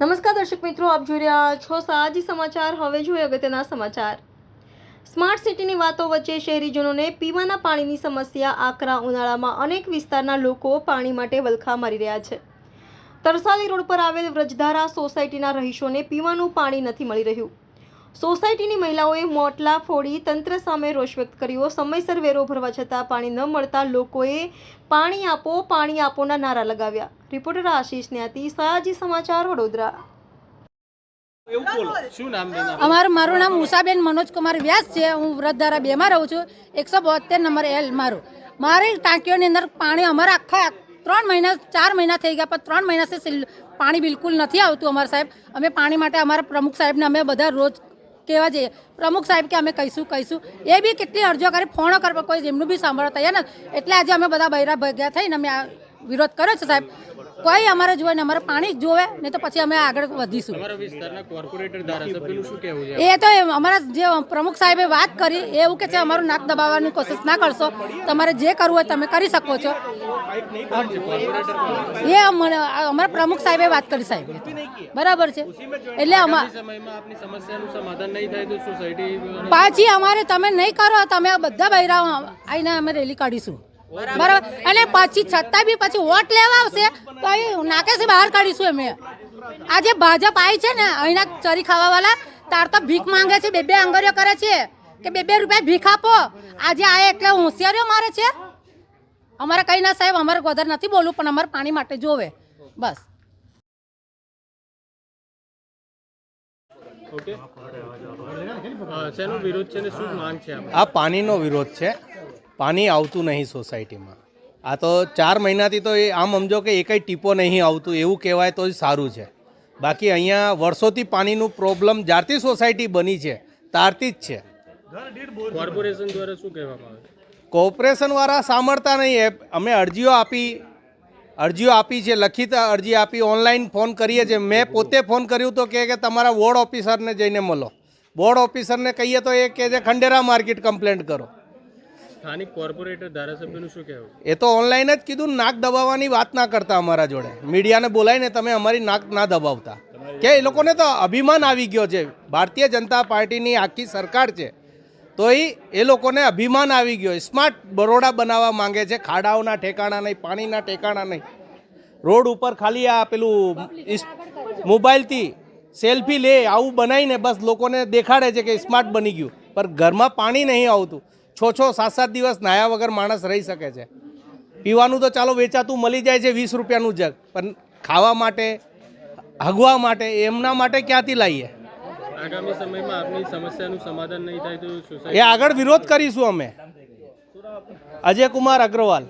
નમસ્કાર દર્શક મિત્રો, આપ જોઈ રહ્યા છો સાજી સમાચાર. હવે જોઈએ અગત્યના સમાચાર. સ્માર્ટ સિટીની વાતો વચ્ચે શહેરીજનોને પીવાના પાણીની સમસ્યા, આકરા, ઉનાળામાં અનેક વિસ્તારના લોકો પાણી માટે વલખા મારી રહ્યા છે. તરસાલી રોડ પર આવેલ વ્રજધારા સોસાયટીના રહીશોને પીવાનું પાણી નથી મળી રહ્યું. સોસાયટીની મહિલાઓએ મોટલા ફોડી તંત્ર સામે રોષ વ્યક્ત કર્યો. સમયસર વેરો ભરવા છતાં પાણી ન મળતા લોકોએ પાણી આપો, પાણી આપોના નારા લગાવ્યા. રિપોર્ટર આશીષ ન્યાતી સયાજી સમાચાર વડોદરા. એવું બોલો શું નામ બેન આપનું? અમારું મારું નામ ઉષાબેન મનોજકુમાર વ્યાસ છે. હું વ્રતધારા બેમાં રહું છું. એકસો બોતેર નંબર એલ મારું. મારી ટાંકીઓની અંદર પાણી અમારા આખા ત્રણ મહિના ચાર મહિના થઈ ગયા પણ ત્રણ મહિનાથી સિલ- પાણી બિલકુલ નથી આવતું અમારા સાહેબ. અમે પાણી માટે અમારા પ્રમુખ સાહેબને અમે બધા રોજ કહેવા જઈએ. પ્રમુખ સાહેબ કે અમે કહીશું કહીશું. એ બી કેટલી અરજીઓ કરી ફોનો કરવા કોઈ એમનું બી સાંભળવા તૈયાર નથી. એટલે આજે અમે બધા બૈરા ભેગા થઈને અમે આ વિરોધ કર્યો છે સાહેબ. કોઈ અમારે જોવે ને અમારે પાણી જ જોવે નહીં તો પછી અમે આગળ વધીશું. એ તો અમારા જે પ્રમુખ સાહેબે વાત કરી એવું કે છે અમારું નાક દબાવવાની કોશિશ ના કરશો તમારે જે કરવું હોય તમે કરી શકો છો? એ અમારા પ્રમુખ સાહેબે વાત કરી સાહેબ. બરાબર છે. એટલે પાછી અમારે તમે નહીં કરો તમે આ બધા બહેરા આવીને અમે રેલી કાઢીશું. બરાબર. અને પછી છતાં બી પછી વોટ લેવા આવશે તો અહીં નાકેથી બહાર કાઢીશું અમે આજે ભાજપ આવી છે ને અહીંના ચરી ખાવાવાળા તાર તો ભીખ માંગે છે બે બે આંગળીઓ કરે છે કે બે બે રૂપિયા ભીખ આપો. આજે આ એટલે હોશિયારીઓ મારે છે? અમારે કંઈ ના સાહેબ અમારે વધારે નથી બોલવું પણ અમારે પાણી માટે જોવે. બસ. ઓકે. અ, શેનો વિરોધ છે ને શું માંગ છે આપ આ પાણીનો વિરોધ છે. પાણી આવતું નહીં સોસાયટીમાં. આ તો ચાર મહિનાથી તો એ આમ સમજો કે એકય ટીપો નહીં આવતું એવું કહેવાય તો જ સારું છે. બાકી અહીંયા વર્ષોથી પાણીનું પ્રોબ્લેમ જ્યારથી સોસાયટી બની છે ત્યારથી જ છે. કોર્પોરેશન દ્વારા શું કહેવામાં આવે? કોર્પોરેશનવાળા સાંભળતા નહીં એ અમે અરજીઓ આપી અરજીઓ આપી છે લખિત અરજી આપી ઓનલાઈન ફોન કરીએ છીએ. મેં પોતે ફોન કર્યું તો કે તમારા વોર્ડ ઓફિસરને જઈને મળો. બોર્ડ ઓફિસરને કહીએ તો એ કહે છે ખંડેરા માર્કેટ કમ્પ્લેન્ટ કરો. સ્થાનિક કોર્પોરેટર, ધારાસભ્યનું શું કહેવું? એ તો ઓનલાઈન જ કીધું, નાક દબાવવાની વાત ના કરતા અમારા જોડે. મીડિયાને બોલાવીને તમે અમારી નાક ના દબાવતા. કે એ લોકોને તો અભિમાન આવી ગયો છે. ભારતીય જનતા પાર્ટીની આખી સરકાર છે. તો એ એ લોકોને અભિમાન આવી ગયો સ્માર્ટ બરોડા બનાવવા માંગે છે. ખાડાઓના ઠેકાણા નહીં, પાણીના ઠેકાણા નહીં. રોડ ઉપર ખાલી આ પેલું મોબાઈલથી સેલ્ફી લે, આવું બનાવીને બસ લોકોને દેખાડે છે કે સ્માર્ટ બની ગયું. પણ ઘરમાં પાણી નહીં આવતું. છ છ સાત સાત દિવસ નાયા વગર માણસ રહી શકે છે. પીવાનું તો ચાલો વેચાતું મળી જાય છે વીસ રૂપિયાનું જગ પણ ખાવા માટે હગવા માટે એમના માટે ક્યાંથી લાવીએ આગામી સમયમાં આપની સમસ્યાનું સમાધાન નહીં થાય તો એ આગળ વિરોધ કરીશું અમે. અજય કુમાર અગ્રવાલ.